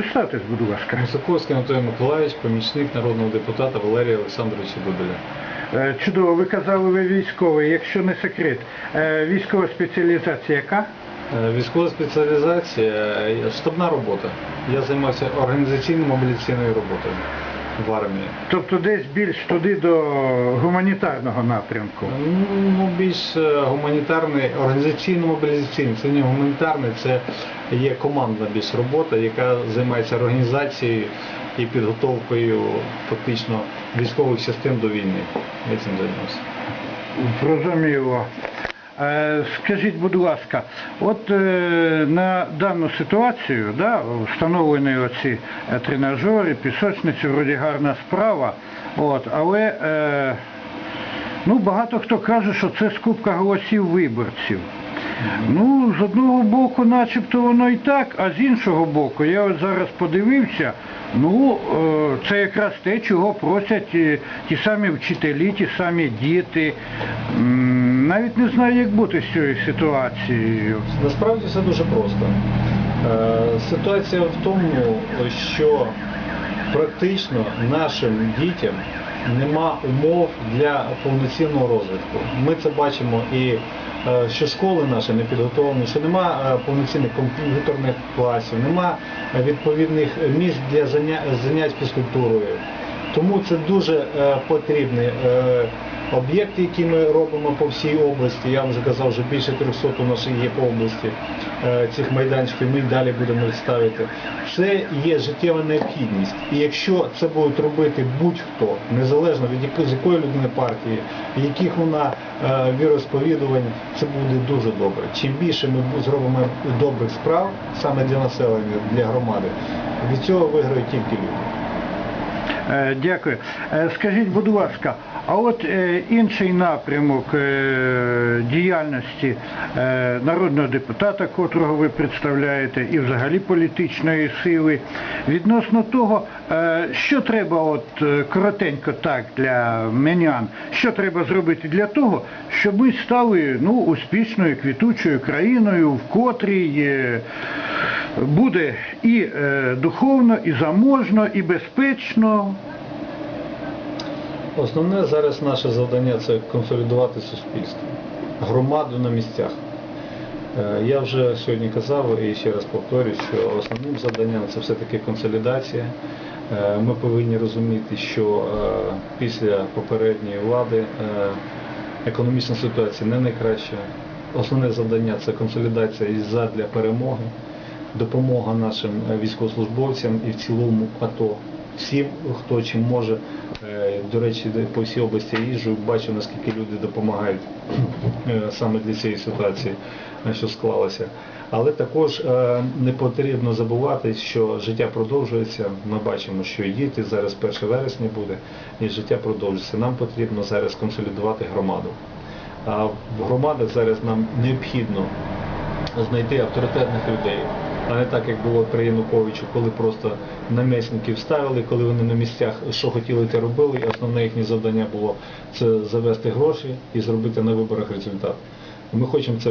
Представтесь, будь ласка. Мусаковський Анатолій Миколаївич, помічник народного депутата Валерія Олександровича Дубеля. Е, Чудово, ви казали, ви військовий, якщо не секрет. Е, Військова спеціалізація яка? Е, Військова спеціалізація, штабна робота. Я займався організаційно-мобіліційною роботою в армії. Тобто десь більш туди до гуманітарного напрямку. Ну, більш е, гуманітарний, організаційно-мобілізаційний. Це не гуманітарний, це є командна більш робота, яка займається організацією і підготовкою фактично військових частин до війни. Я цим займався. Зрозуміло. Е, Скажіть, будь ласка, от е, на дану ситуацію, да, встановлені оці е, тренажери, пісочниці, вроді гарна справа, от, але ну, багато хто каже, що це скупка голосів виборців. Ну, з одного боку, начебто воно і так, а з іншого боку, я ось зараз подивився, ну, це якраз те, чого просять ті самі вчителі, ті самі діти. Навіть не знаю, як бути з цією ситуацією. Насправді все дуже просто. Е, Ситуація в тому, що практично нашим дітям нема умов для повноцінного розвитку. Ми це бачимо і е, що школи наші не підготовлені, що нема е, повноцінних комп'ютерних класів, нема відповідних місць для заня- занять фізкультурою. Тому це дуже потрібний е, об'єкт, який ми робимо по всій області. Я вже казав, вже більше 300 у нас є по області е, цих майданчиків. Ми далі будемо їх ставити. Це є життєва необхідність. І якщо це будуть робити будь-хто, незалежно від з якої людини партії, яких вона е, віросповідувань, це буде дуже добре. Чим більше ми зробимо добрих справ саме для населення, для громади, від цього виграють тільки люди. Е, Дякую. Е, Скажіть, будь ласка, а от е, інший напрямок діяльності народного депутата, котрого ви представляєте, і взагалі політичної сили, відносно того, що треба, от коротенько так для менян, що треба зробити для того, щоб ми стали ну, успішною, квітучою країною, в котрій буде і е, духовно, і заможно, і безпечно. Основне зараз наше завдання це консолідувати суспільство, громаду на місцях. Е, Я вже сьогодні казав і ще раз повторюю, що основним завданням це все-таки консолідація. Е, Ми повинні розуміти, що після попередньої влади економічна ситуація не найкраща. Основне завдання це консолідація і задля перемоги, допомога нашим е, військовослужбовцям і в цілому АТО. Всім, хто чим може, Е, до речі, по всій області їжджу, бачу, наскільки люди допомагають е, саме для цієї ситуації, що склалася. Але також не потрібно забувати, що життя продовжується. Ми бачимо, що діти зараз 1 вересня буде, і життя продовжується. Нам потрібно зараз консолідувати громаду. А в громадах зараз нам необхідно знайти авторитетних людей, а не так, як було при Януковичу, коли просто намісників ставили, коли вони на місцях що хотіли, те робили, і основне їхнє завдання було це завести гроші і зробити на виборах результат. Ми хочемо це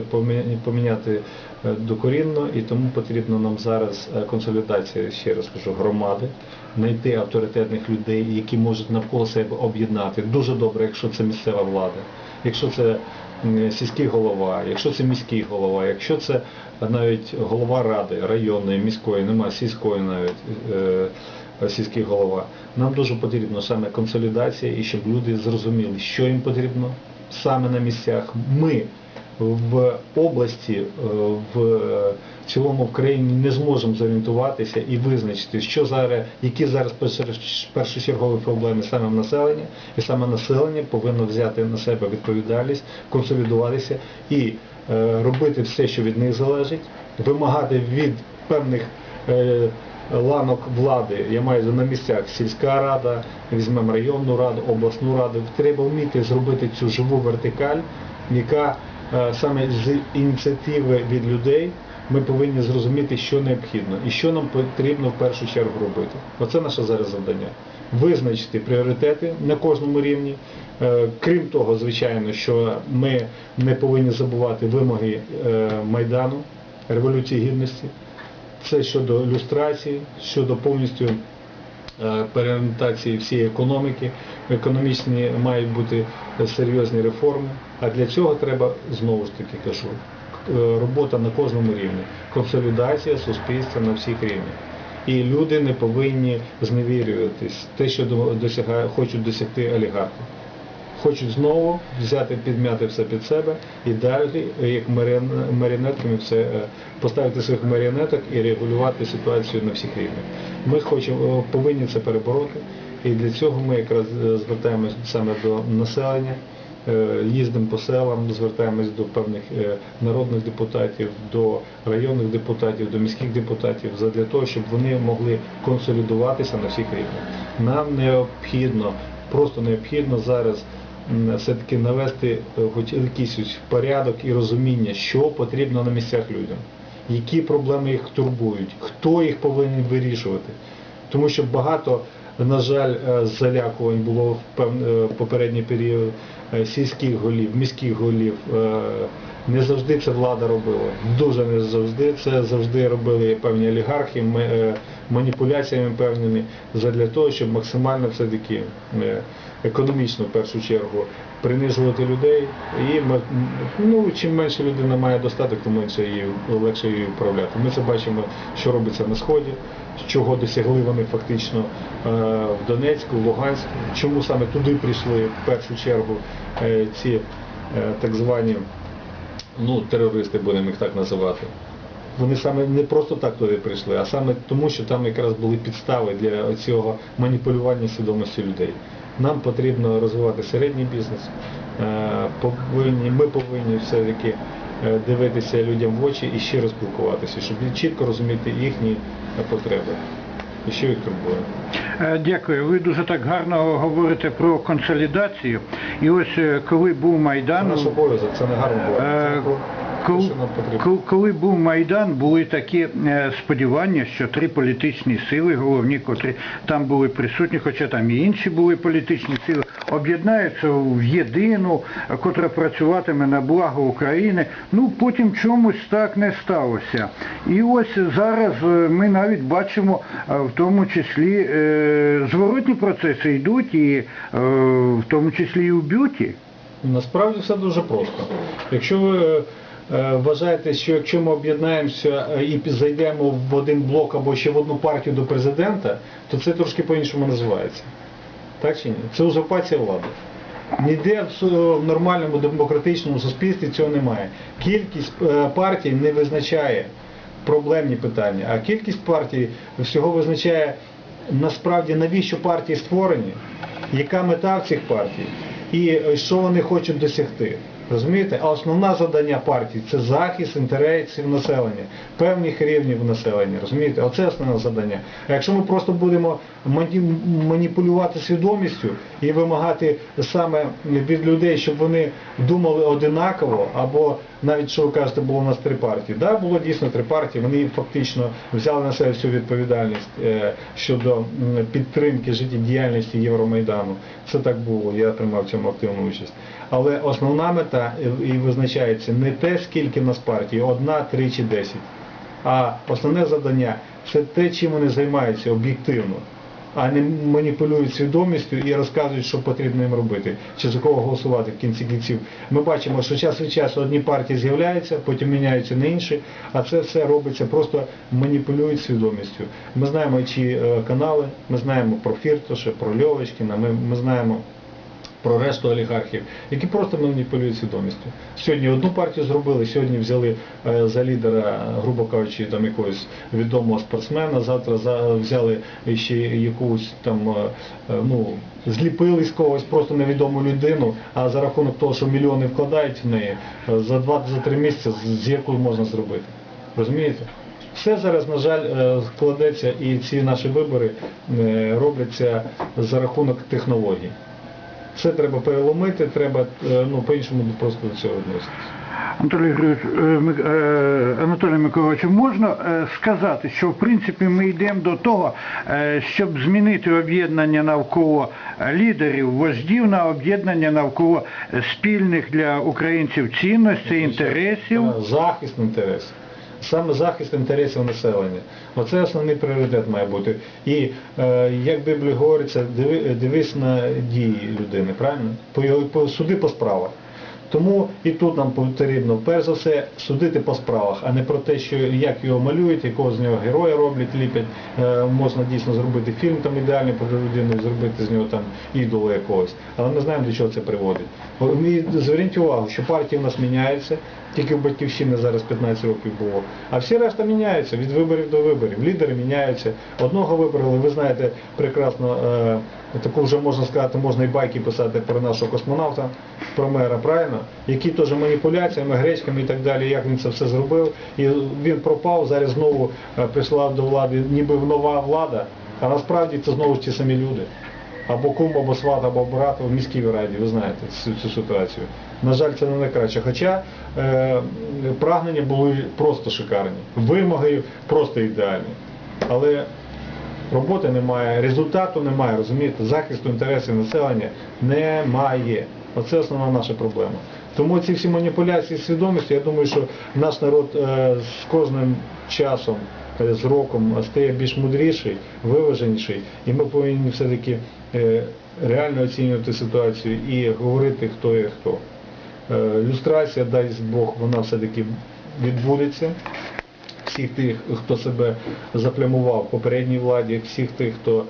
поміняти е, докорінно, і тому потрібна нам зараз е, консолідація, ще раз кажу, громади, знайти авторитетних людей, які можуть навколо себе об'єднати. Дуже добре, якщо це місцева влада, якщо це сільський голова, якщо це міський голова, якщо це навіть голова ради районної, міської, немає сільської навіть. е, сільський голова. Нам дуже потрібна саме консолідація і щоб люди зрозуміли, що їм потрібно саме на місцях. Ми в області, е, в цілому в країні не зможемо зорієнтуватися і визначити, що зараз, які зараз першочергові проблеми саме в населенні, і саме населення повинно взяти на себе відповідальність, консолідуватися і е, робити все, що від них залежить, вимагати від певних е, ланок влади, я маю на місцях сільська рада, візьмемо районну раду, обласну раду. Треба вміти зробити цю живу вертикаль, яка саме з ініціативи від людей ми повинні зрозуміти, що необхідно і що нам потрібно в першу чергу робити. Оце наше зараз завдання. Визначити пріоритети на кожному рівні. Е, Крім того, звичайно, що ми не повинні забувати вимоги е, Майдану, Революції Гідності. Це щодо люстрації, щодо повністю е, переорієнтації всієї економіки. Економічні мають бути е, серйозні реформи. А для цього треба знову ж таки кажу, е, робота на кожному рівні, консолідація суспільства на всіх рівнях. І люди не повинні зневірюватись те, що досягає, хочуть досягти олігархи. Хочуть знову взяти, підмяти все під себе і далі, як маріон- маріонетками, все е, поставити своїх маріонеток і регулювати ситуацію на всіх рівнях. Ми хочемо, е, повинні це перебороти, і для цього ми якраз е, звертаємось саме до населення, їздимо по селам, звертаємось до певних народних депутатів, до районних депутатів, до міських депутатів, для того, щоб вони могли консолідуватися на всіх рівнях. Нам необхідно, просто необхідно зараз все-таки навести е, хоч якийсь порядок і розуміння, що потрібно на місцях людям, які проблеми їх турбують, хто їх повинен вирішувати. Тому що багато, на жаль, е, залякувань було в е, попередній період сільських голів, міських голів. Е, Не завжди це влада робила. Дуже не завжди. Це завжди робили певні олігархи е, маніпуляціями певними для того, щоб максимально все-таки е, економічно в першу чергу принижувати людей. І ну, чим менше людина має достаток, тим менше її легше її управляти. Ми це бачимо, що робиться на сході, чого досягли вони фактично е, в Донецьку, в Луганську. Чому саме туди прийшли в першу чергу е, ці е, так звані ну, терористи, будемо їх так називати. Вони саме не просто так туди прийшли, а саме тому, що там якраз були підстави для цього маніпулювання свідомості людей. Нам потрібно розвивати середній бізнес. Е, Повинні, ми повинні все-таки е, дивитися людям в очі і щиро спілкуватися, щоб чітко розуміти їхні е, потреби і що їх турбує. Е, Дякую. Ви дуже так гарно говорите про консолідацію. І ось е, коли був Майдан, наш обов'язок, це не гарно було. Е, Це те, коли, коли- був Майдан, були такі е, сподівання, що три політичні сили, головні, котрі там були присутні, хоча там і інші були політичні сили, об'єднаються в єдину, котра працюватиме на благо України. Ну потім чомусь так не сталося. І ось зараз е, ми навіть бачимо, е, в тому числі зворотні процеси йдуть, і в тому числі і у бюті. Насправді все дуже просто. Якщо ви вважаєте, що якщо ми об'єднаємося е, і зайдемо в один блок або ще в одну партію до президента, то це трошки по-іншому називається. Так чи ні? Це узурпація влади. Ніде в нормальному демократичному суспільстві цього немає. Кількість е, партій не визначає проблемні питання, а кількість партій всього визначає насправді навіщо партії створені, яка мета в цих партій і е, що вони хочуть досягти. Розумієте? А основне завдання партії це захист інтересів населення, певних рівнів населення. Розумієте? Оце основне завдання. А якщо ми просто будемо маніпулювати свідомістю і вимагати саме від людей, щоб вони думали одинаково, або навіть що ви кажете, було у нас три партії. Да, було дійсно три партії. Вони фактично взяли на себе всю відповідальність е, щодо підтримки життєдіяльності Євромайдану. Це так було. Я приймав в цьому активну участь. Але основна мета і- і визначається не те, скільки нас партій, одна, три чи десять. А основне завдання це те, чим вони займаються об'єктивно, а не маніпулюють свідомістю і розказують, що потрібно їм робити, чи за кого голосувати в кінці кінців. Ми бачимо, що час від часу одні партії з'являються, потім міняються на інші, а це все робиться, просто маніпулюють свідомістю. Ми знаємо чи е, канали, ми знаємо про Фіртоша, про Льовочкіна, ми, ми знаємо про решту олігархів, які просто маніпулюють свідомістю. Сьогодні одну партію зробили, сьогодні взяли е, за лідера, грубо кажучи, там якогось відомого спортсмена, завтра взяли ще якусь там, е, е, ну, зліпили з когось просто невідому людину, а за рахунок того, що мільйони вкладають в неї, за 2-3 місяці з- якою можна зробити. Розумієте? Все зараз, на жаль, складеться і ці наші вибори робляться за рахунок технологій. Все треба переломити, треба е, ну, по-іншому просто до цього відноситися. Анатолій Григорович, е, е, Анатолій Миколаївич, можна сказати, що в принципі ми йдемо до того, щоб змінити об'єднання навколо лідерів, вождів на об'єднання навколо спільних для українців цінностей, інтересів. Захист інтересів. Саме захист інтересів населення. Оце основний пріоритет має бути. І е, як Біблія говориться, диви, дивись на дії людини, правильно? По, його- суди по справах. Тому і тут нам потрібно перш за все судити по справах, а не про те, що як його малюють, якого з нього героя роблять, ліпять. Е, можна дійсно зробити фільм там ідеальний про людину, зробити з нього там ідола якогось. Але ми знаємо, до чого це приводить. І зверніть увагу, що партії у нас міняються, тільки в батьківщини зараз 15 років було. А всі решта міняються від виборів до виборів. Лідери міняються. Одного вибрали, ви знаєте прекрасно. Е, Таку вже можна сказати, можна і байки писати про нашого космонавта, про мера, правильно? Які теж маніпуляціями, гречками і так далі, як він це все зробив. І він пропав, зараз знову е, прийшла до влади ніби нова влада, а насправді це знову ж ті самі люди. Або кум, або сват, або брат в міській раді, ви знаєте цю, цю ситуацію. На жаль, це не найкраще. Хоча е, прагнення були просто шикарні, вимоги просто ідеальні. Але роботи немає, результату немає, розумієте, захисту інтересів населення немає. Оце основна наша проблема. Тому ці всі маніпуляції з свідомістю, я думаю, що наш народ е, з кожним часом, е, з роком стає більш мудріший, виваженіший, і ми повинні все-таки е, реально оцінювати ситуацію і говорити, хто є хто. Е, Люстрація, дасть Бог, вона все-таки відбудеться всіх тих, хто себе заплямував в попередній владі, всіх тих, хто е,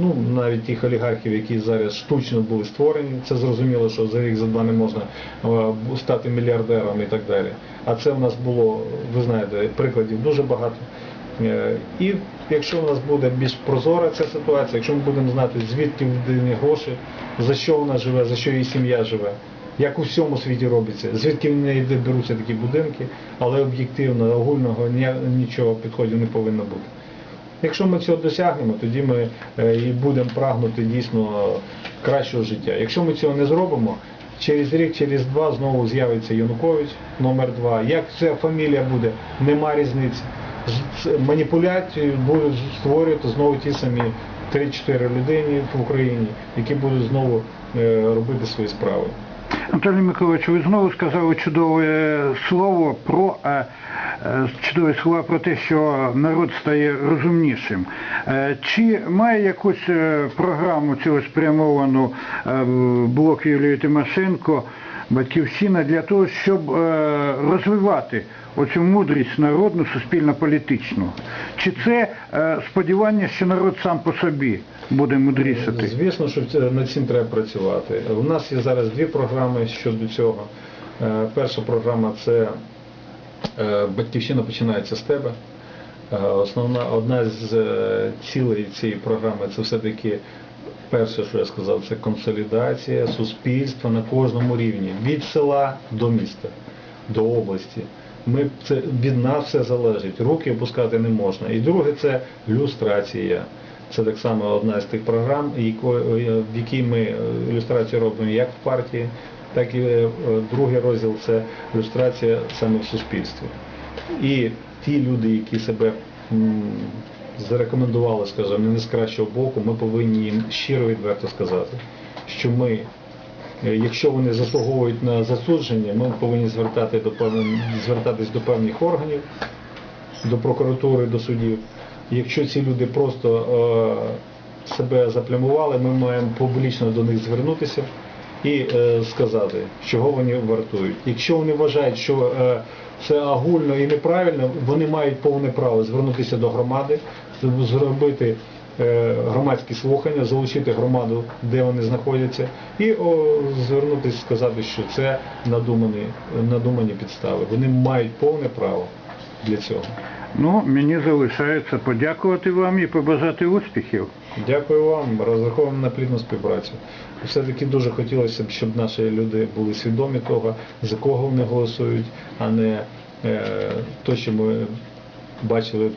ну навіть тих олігархів, які зараз штучно були створені, це зрозуміло, що за рік за два не можна е, стати мільярдером і так далі. А це в нас було, ви знаєте, прикладів дуже багато. Е, І якщо в нас буде більш прозора ця ситуація, якщо ми будемо знати, звідки в людині гроші, за що вона живе, за що її сім'я живе, як у всьому світі робиться, звідки в неї беруться такі будинки, але об'єктивно, огульного ні- нічого підходів не повинно бути. Якщо ми цього досягнемо, тоді ми е, і будемо прагнути дійсно кращого життя. Якщо ми цього не зробимо, через рік, через два знову з'явиться Янукович номер два. Як ця фамілія буде, нема різниці. З- будуть створювати знову ті самі 3-4 людини в Україні, які будуть знову е, робити свої справи. Анатолій Миколаївич, ви знову сказали чудове слово про е, чудові слова про те, що народ стає розумнішим. Е, Чи має якусь е, програму цілеспрямовану е, блок Юлії Тимошенко, Батьківщина для того, щоб е, розвивати оцю мудрість народну, суспільно-політичну? Чи це е, сподівання, що народ сам по собі буде мудрішати? Звісно, що над цим треба працювати. У нас є зараз дві програми щодо цього. Е, Перша програма це е, Батьківщина починається з тебе. Е, Основна одна з е, цілей цієї програми це все-таки перше, що я сказав, це консолідація суспільства на кожному рівні, від села до міста, до області. Ми це від нас все залежить. Руки опускати не можна. І друге це люстрація. Це так само одна з тих програм, в якій ми е, ілюстрацію робимо як в партії, так і е, другий розділ це ілюстрація саме в суспільстві. І ті люди, які себе зарекомендували, скажімо, не з кращого боку, ми повинні їм щиро відверто сказати, що ми, е, якщо вони заслуговують на засудження, ми повинні звертати до певних- звертатись до певних органів, до прокуратури, до судів. Якщо ці люди просто е, себе заплямували, ми маємо публічно до них звернутися і е, сказати, чого вони вартують. Якщо вони вважають, що е, це огульно і неправильно, вони мають повне право звернутися до громади, зробити е, громадські слухання, залучити громаду, де вони знаходяться, і о, звернутися, сказати, що це надумані, надумані підстави. Вони мають повне право для цього. Ну, мені залишається подякувати вам і побажати успіхів. Дякую вам, розраховуємо на плідну співпрацю. Все-таки дуже хотілося б, щоб наші люди були свідомі того, за кого вони голосують, а не е, то, що ми бачили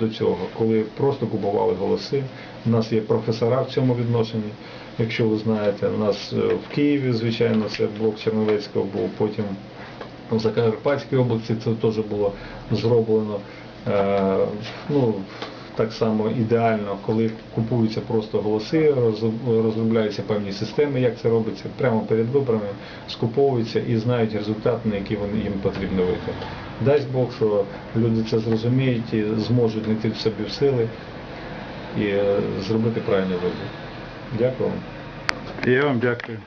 до цього, коли просто купували голоси. У нас є професора в цьому відношенні. Якщо ви знаєте, у нас е, в Києві, звичайно, це блок Черновецького був, потім в Закарпатській області це теж було зроблено. Е, ну, так само ідеально, коли купуються просто голоси, розробляються певні системи, як це робиться, прямо перед виборами скуповуються і знають результат, на який вони їм потрібно вийти. Дасть Бог, що люди це зрозуміють і зможуть знайти в собі в сили і е, зробити правильний вибір. Дякую вам. Я вам дякую.